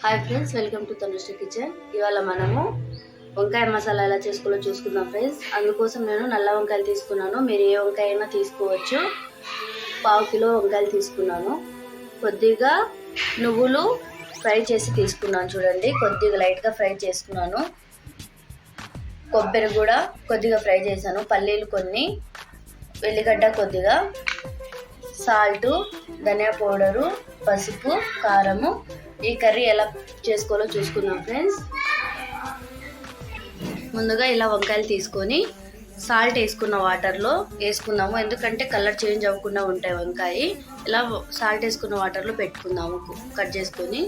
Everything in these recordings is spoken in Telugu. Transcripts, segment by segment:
Hi friends welcome to Tanushree kitchen ఇవాళ మనము వంకాయ మసాలా ఎలా చేసుకోవాలో చూసుకుందాం ఫ్రెండ్స్ అందుకోసం నేను నల్ల వంకాయలు తీసుకున్నాను. మీరు ఏ వంకాయ అయినా తీసుకోవచ్చు. పావు కిలో వంకాయలు తీసుకున్నాను. కొద్దిగా నువ్వులు ఫ్రై చేసి తీసుకున్నాను చూడండి. కొద్దిగా లైట్గా ఫ్రై చేసుకున్నాను. కొబ్బరి కూడా కొద్దిగా ఫ్రై చేశాను. పల్లీలు కొన్ని వెల్లిగడ్డ కొద్దిగా సాల్టు ధనియా పౌడరు పసుపు కారము ఈ కర్రీ ఎలా చేసుకోవాలో చూసుకుందాం ఫ్రెండ్స్. ముందుగా ఇలా వంకాయలు తీసుకొని సాల్ట్ వేసుకున్న వాటర్లో వేసుకుందాము. ఎందుకంటే కలర్ చేంజ్ అవ్వకుండా ఉంటాయి వంకాయ. ఇలా సాల్ట్ వేసుకున్న వాటర్లో పెట్టుకుందాము కట్ చేసుకొని.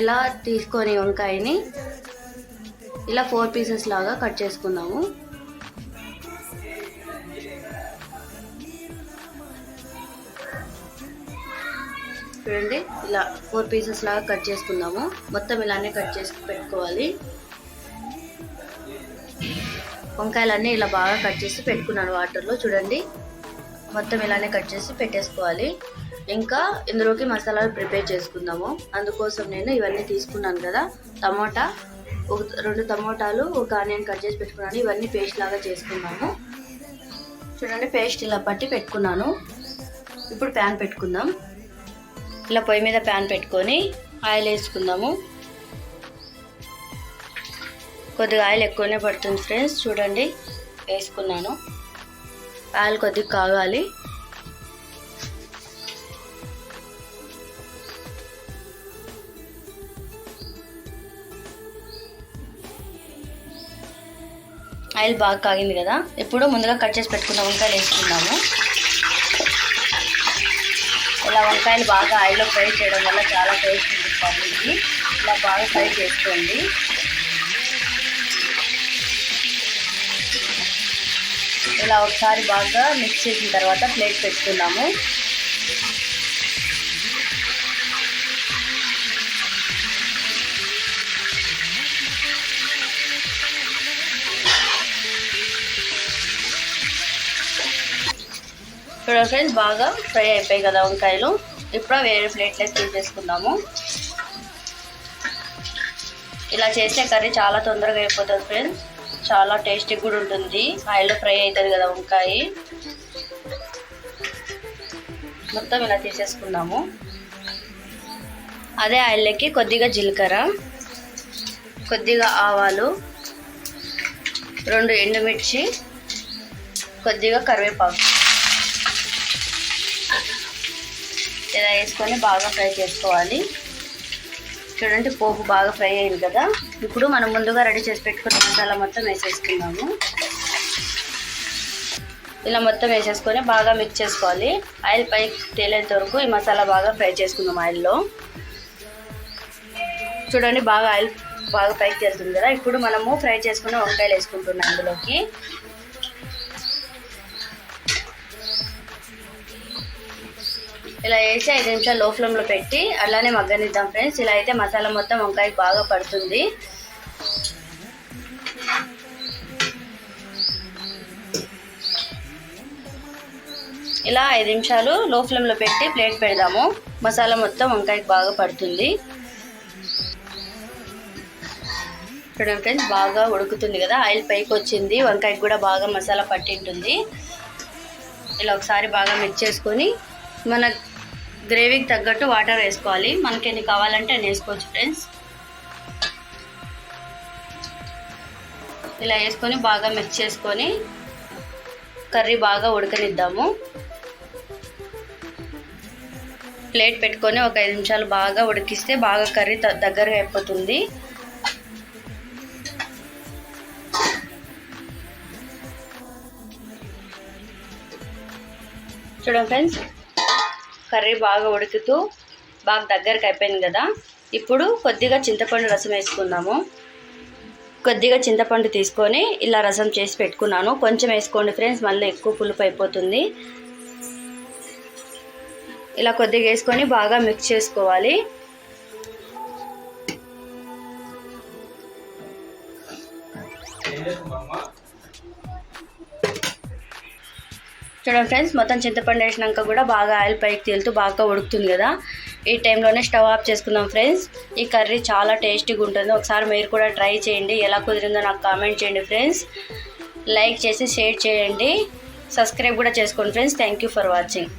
ఇలా తీసుకొని వంకాయని ఇలా ఫోర్ పీసెస్ లాగా కట్ చేసుకుందాము. చూడండి ఇలా ఫోర్ పీసెస్ లాగా కట్ చేసుకుందాము మొత్తం ఇలానే కట్ చేసి పెట్టుకోవాలి. వంకాయలన్నీ ఇలా బాగా కట్ చేసి పెట్టుకున్నాను వాటర్లో చూడండి. మొత్తం ఇలానే కట్ చేసి పెట్టేసుకోవాలి. ఇంకా ఇందులోకి మసాలాలు ప్రిపేర్ చేసుకుందాము. అందుకోసం నేను ఇవన్నీ తీసుకున్నాను కదా టమోటా. ఒక రెండు టమోటాలు ఒక ఆనియన్ కట్ చేసి పెట్టుకున్నాను. ఇవన్నీ పేస్ట్ లాగా చేసుకున్నాము. చూడండి పేస్ట్ ఇలా పట్టి పెట్టుకున్నాను. ఇప్పుడు ప్యాన్ పెట్టుకుందాం. ఇట్లా పొయ్యి మీద ప్యాన్ పెట్టుకొని ఆయిల్ వేసుకుందాము. కొద్దిగా ఆయిల్ ఎక్కువనే పడుతుంది ఫ్రెండ్స్ చూడండి వేసుకున్నాను. ఆయిల్ కొద్దిగా కాగాలి. ఆయిల్ బాగా కాగింది కదా ఇప్పుడు ముందుగా కట్ చేసి పెట్టుకున్న వంకాయలు వేసుకున్నాము ఉల్లిపాయలు వంకాయలు బాగా ఆయిల్లో ఫ్రై చేయడం వల్ల చాలా టేస్ట్ ఉంటుంది కర్రీకి ఇలా బాగా ఫ్రై చేసుకోండి. ఇలా ఒకసారి బాగా మిక్స్ చేసిన తర్వాత ప్లేట్ పెట్టుకున్నాము చూడండి ఫ్రెండ్స్ బాగా ఫ్రై అయిపోయాయి కదా వంకాయలు. ఇప్పుడు వేరే ప్లేట్లోకి తీసేసుకుందాము ఇలా చేసే కర్రీ చాలా తొందరగా అయిపోతుంది ఫ్రెండ్స్. చాలా టేస్టీ కూడా ఉంటుంది. ఆయిల్లో ఫ్రై అవుతుంది కదా వంకాయ. మొత్తం ఇలా తీసేసుకుందాము. అదే ఆయిల్లోకి కొద్దిగా జీలకర్ర కొద్దిగా ఆవాలు రెండు ఎండుమిర్చి కొద్దిగా కరివేపాకు. ఇలా వేసుకొని బాగా ఫ్రై చేసుకోవాలి. చూడండి పోపు బాగా ఫ్రై అయింది కదా. ఇప్పుడు మనం ముందుగా రెడీ చేసి పెట్టుకున్న మసాలా మొత్తం వేసేసుకున్నాము ఇలా మొత్తం వేసేసుకొని బాగా మిక్స్ చేసుకోవాలి. ఆయిల్ పై తేలేంత వరకు ఈ మసాలా బాగా ఫ్రై చేసుకుందాం ఆయిల్లో. చూడండి బాగా ఆయిల్ బాగా పైకి వెళ్తుంది కదా. ఇప్పుడు మనము ఫ్రై చేసుకున్న వంకాయలు వేసుకుంటున్నాం అందులోకి ఇలా వేసి ఐదు నిమిషాలు లో ఫ్లేమ్లో పెట్టి అలానే మగ్గనిద్దాం ఫ్రెండ్స్ ఇలా అయితే మసాలా మొత్తం వంకాయకి బాగా పడుతుంది. ఇలా ఐదు నిమిషాలు లో ఫ్లేమ్లో పెట్టి ప్లేట్ పెడదాము. మసాలా మొత్తం వంకాయకి బాగా పడుతుంది. చూడండి ఫ్రెండ్స్ బాగా ఉడుకుతుంది కదా. ఆయిల్ పైకి వచ్చింది. వంకాయకి కూడా బాగా మసాలా పట్టింటుంది. ఇలా ఒకసారి బాగా మిక్స్ చేసుకొని మన గ్రేవీకి తగ్గట్టు వాటర్ వేసుకోవాలి. మనకి ఎన్ని కావాలంటే అన్ని వేసుకోవచ్చు ఫ్రెండ్స్. ఇలా వేసుకొని బాగా మిక్స్ చేసుకొని కర్రీ బాగా ఉడకనిద్దాము. ప్లేట్ పెట్టుకొని ఒక ఐదు నిమిషాలు బాగా ఉడికిస్తే బాగా కర్రీ దగ్గరగా అయిపోతుంది. చూడండి ఫ్రెండ్స్. కర్రీ బాగా ఉడుకుతూ బాగా దగ్గరకు అయిపోయింది కదా. ఇప్పుడు కొద్దిగా చింతపండు రసం వేసుకుందాము. కొద్దిగా చింతపండు తీసుకొని ఇలా రసం చేసి పెట్టుకున్నాను. కొంచెం వేసుకోండి ఫ్రెండ్స్ మళ్ళీ ఎక్కువ పులుపు అయిపోతుంది. ఇలా కొద్దిగా వేసుకొని బాగా మిక్స్ చేసుకోవాలి. చూడండి ఫ్రెండ్స్ మొత్తం చింతపండు వేసినాక కూడా బాగా ఆయిల్ పైకి తేలుతూ బాగా ఉడుకుతుంది కదా. ఈ టైంలోనే స్టవ్ ఆఫ్ చేసుకుందాం ఫ్రెండ్స్. ఈ కర్రీ చాలా టేస్టీగా ఉంటుంది. ఒకసారి మీరు కూడా ట్రై చేయండి. ఎలా కుదిరిందో నాకు కామెంట్ చేయండి ఫ్రెండ్స్. లైక్ చేసి షేర్ చేయండి. సబ్స్క్రైబ్ కూడా చేసుకోండి friends. Thank you for watching.